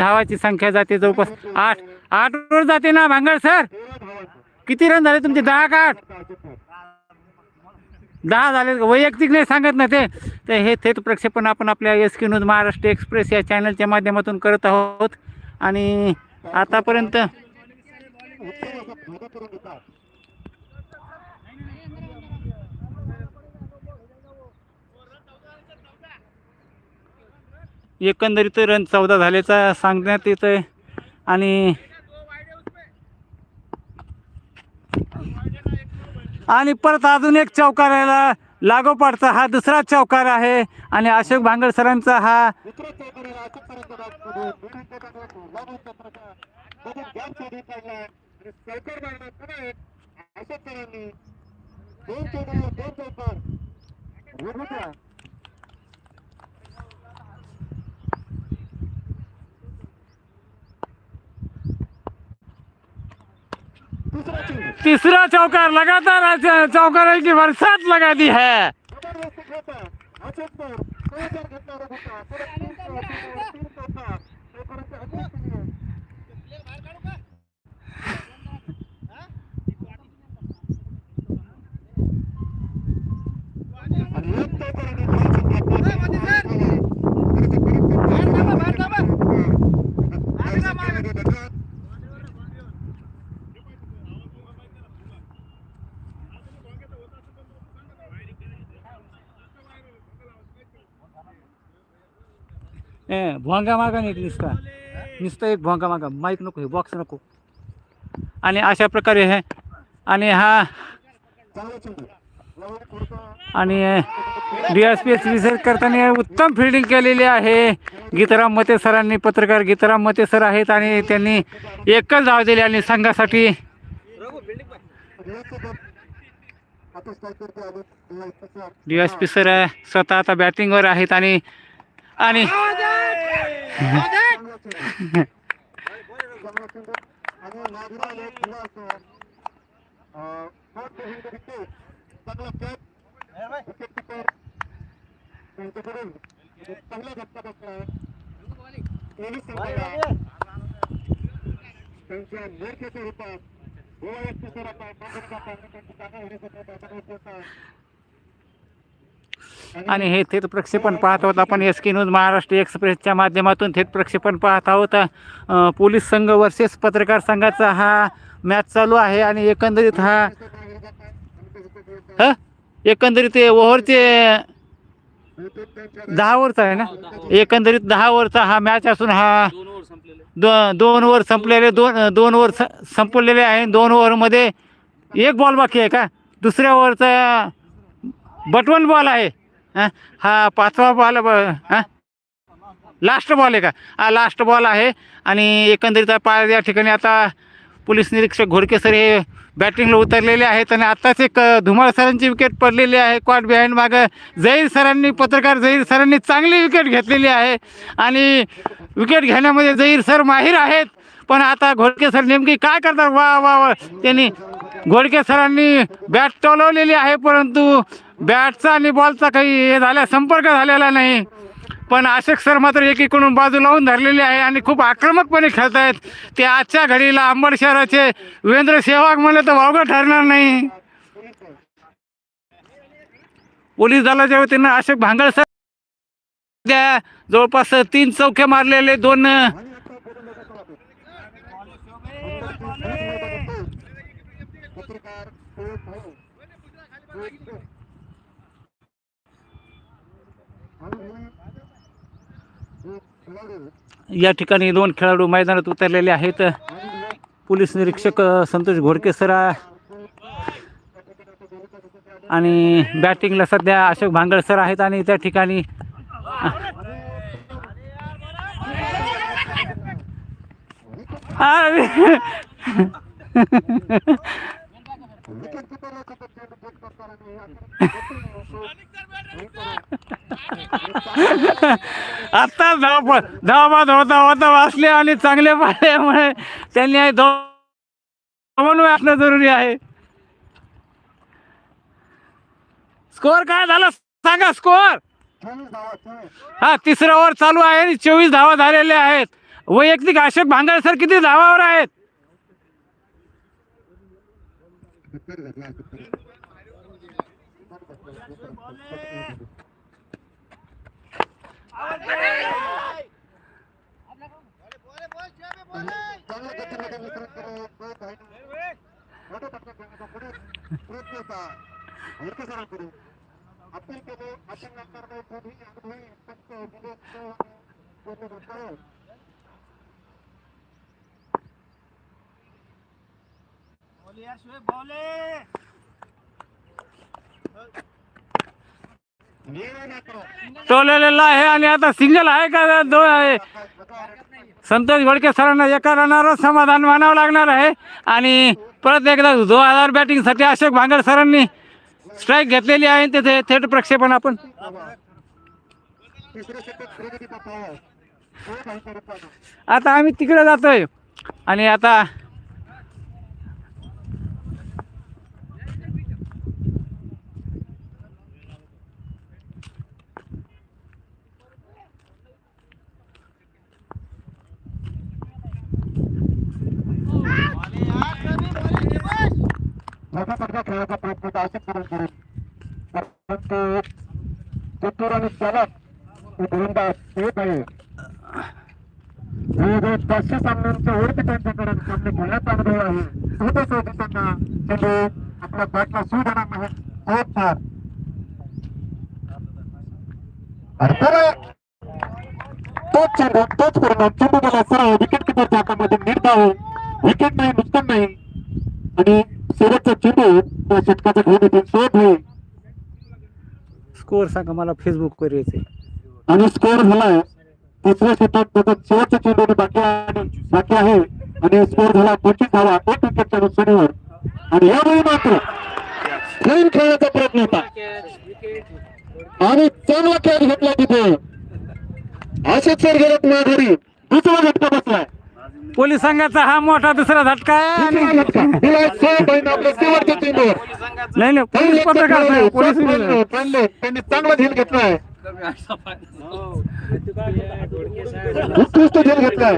धावाची संख्या जाते जवळपास आठ. आठ वर जाते ना भांगड सर? किती रन झाले तुमचे? दहा का आठ? दहा झाले. वैयक्तिक नाही सांगत ना ते. तर हे थेट प्रक्षेपण आपण आपल्या S K news Maharashtra express या चॅनलच्या माध्यमातून करत आहोत. आणि आतापर्यंत एकंदरीत रन चौदा झाल्याचा सांगण्यात येत आहे आणि आणि परत अजून एक चौकाराला लागोपाठचा हा दुसरा चौकार आहे. आणि अशोक भांगड सरांचा हा तीसरा चौकार लगातार चौकार की बरसात लगा दी है। भोंगा मागा नाही नुसता. नुसतं एक भोंगा मागा. माईक नको हे बॉक्स नको. आणि अशा प्रकारे हे आणि हा आणि D S P S research करताना उत्तम फिल्डिंग केलेली आहे. गीताराम मते सरांनी पत्रकार गीताराम मते सर आहेत आणि त्यांनी एकच धाव दिली आणि संघासाठी डी एस पी सर स्वतः आता बॅटिंगवर आहेत आणि आणि पहिला धक्का बसला त्यांच्या नेत्याच्या रूपात गोवा व्यक्तीच्या रूपात जागा होण्यासाठी आणि हे थेट प्रक्षेपण पाहत आहोत. आपण एस के न्यूज महाराष्ट्र एक्सप्रेसच्या माध्यमातून थेट प्रक्षेपण पाहत आहोत. पोलीस संघ वर्सेस पत्रकार संघाचा हा मॅच चालू आहे आणि एकंदरीत हा ह? एकंदरीत ओव्हरचे दहा ओव्हरचा आहे ना? एकंदरीत दहा ओव्हरचा हा मॅच असून हा दो दोन ओव्हर संपलेले दोन दोन ओव्हर स- संपलेले आहे. दोन ओव्हरमध्ये एक बॉल बाकी आहे का? दुसऱ्या ओव्हरचा बटवन बॉल आहे. हा? हा पाचवा बॉल हां? लास्ट बॉल आहे का? हा लास्ट बॉल आहे. आणि एकंदरीत पा या ठिकाणी आता पोलीस निरीक्षक घोडके सर हे बॅटिंगला उतरलेले आहेत आणि आत्ताच एक धुमाळ सरांची विकेट पडलेली आहे. क्वाट बिहाइंड मागं जहीर सरांनी पत्रकार जहीर सरांनी चांगली विकेट घेतलेली आहे. आणि विकेट घेण्यामध्ये जहीर सर माहीर आहेत. पण आता घोडके सर नेमकी काय करतात? वा वा वा. त्यांनी घोडके सरांनी बॅट टोलवलेली आहे परंतु बॅटचा आणि बॉलचा काही हे झाला संपर्क झालेला नाही पण आशिक सर मात्र एकीकडून बाजू लावून धरलेले आहे आणि खूप आक्रमकपणे खेळत आहेत ते आजच्या घडीला अंबड शहराचे वीरेंद्र सेहवाग म्हणले तर वावगं ठरणार नाही पोलीस दलाच्या वतीनं अशोक भांगळ सर द्या जवळपास तीन चौके मारलेले दोन पत्रकार या ठिकाणी दोन खेळाडू मैदानात उतरलेले आहेत पोलीस निरीक्षक संतोष घोडके सर आणि बॅटिंगला सध्या अशोक भांगड सर आहेत आणि त्या ठिकाणी आ- आत्ताच धाव धावबाद होता होता वाचले आणि चांगले पाहिल्यामुळे त्यांनी समन्वय असणं जरुरी आहे. स्कोअर काय झाला? सांगा स्कोअर. हा तिसरा ओव्हर चालू आहे आणि चोवीस धावा झालेल्या आहेत. वैयक्तिक अशोक भांगळ सर किती धावावर आहेत? বলে আসবে বলে। टोलेलेला आहे आणि आता सिंगल आहे का? दो आहे. संतोष घोडके सरांना एका रनावर समाधान मानावं लागणार आहे. आणि परत एकदा दोन हजार बॅटिंगसाठी अशोक भांगड सरांनी स्ट्राईक घेतलेली आहे. तिथे थेट प्रक्षेपण आपण आता आम्ही तिकडे जातोय. आणि आता मोठा पडदा खेळायचा प्रयत्न असेच करून परंतु चतुर चालक गोलंदाज येत आहे सामने खेळण्याचा अनुभव आहे सहजासहजी त्यांना चेंडू आपल्या बॅटला सूट देणार नाही चेंडू गेला सरळ विकेट किपरच्या विकेट नाही नुकसान नाही शेवटचा चेंडू षटकाचा घेऊन येतील शोध होईल स्कोअर सांगा मला फेसबुकवर यायचे आणि स्कोअर झालाय. तिसऱ्या षटक त्याचा शेवटचा चेंडू बाकी आहे बाकी आहे. आणि स्कोअर झाला पंचवीस धावा एक विकेटच्या नुकसानीवर. आणि यावेळी मात्र खेळ खेळण्याचा प्रयत्न होता. आणि चांगला खेळ घेतला तिथे. असेच सर गेलेत माघारी. दुसरा झटका बसलाय. पोलीस संघाचा हा मोठा दुसरा झटका आहे नाही नाही पोलीस पत्रकार. त्यांनी चांगला झेल घेतलाय. उत्कृष्ट झेल घेतलाय.